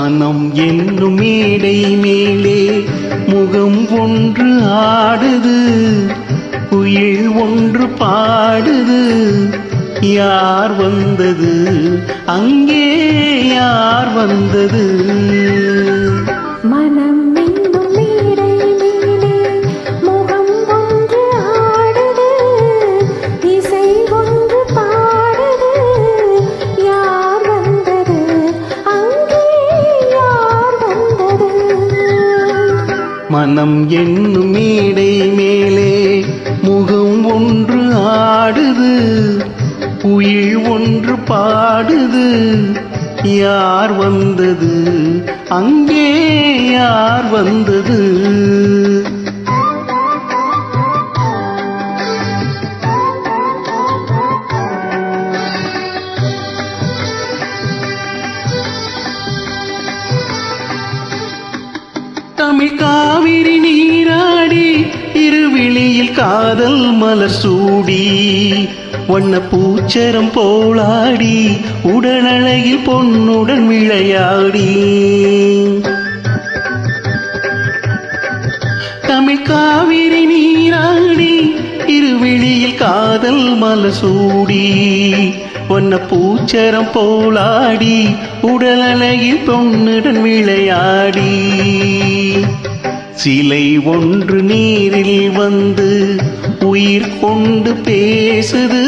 மனம் என்னும் மேடை மேலே முகம் ஒன்று ஆடுது குயில் ஒன்று பாடுது. யார் வந்தது? அங்கே யார் வந்தது? மனம் என்னும் மேடை மேலே முகம் ஒன்று ஆடுது புயல் ஒன்று பாடுது. யார் வந்தது? அங்கே யார் வந்தது? தமிழ் காவிரி நீராடி இருவிழியில் காதல் மலர் சூடி வண்ண பூச்சரம் போலாடி உடனழகில் பொன்னுடன் விளையாடி. தமிழ் காவிரி நீராடி இருவிழியில் காதல் மலர் பொன்ன பூச்சரம் போலாடி உடலழகில் பொன்னுடன் விளையாடி. சிலை ஒன்று நீரில் வந்து உயிர் கொண்டு பேசுது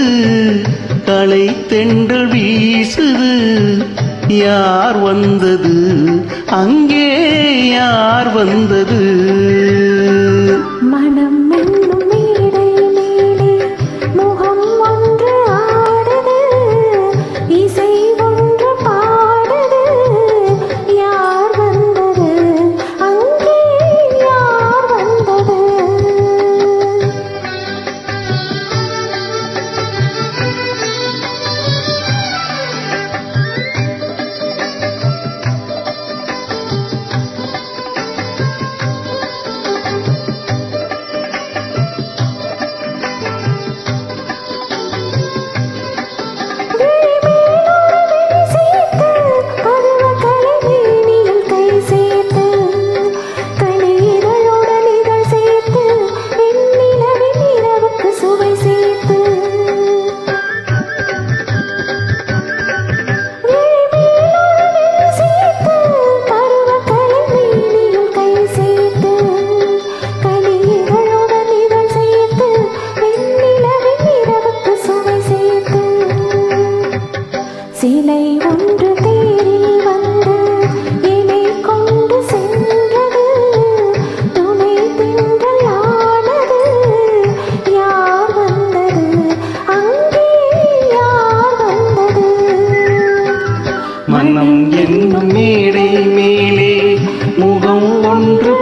களை தென்றல் வீசுது. யார் வந்தது? அங்கே யார் வந்தது? மனம் என்னும் மேடை மேலே முகம் ஒன்று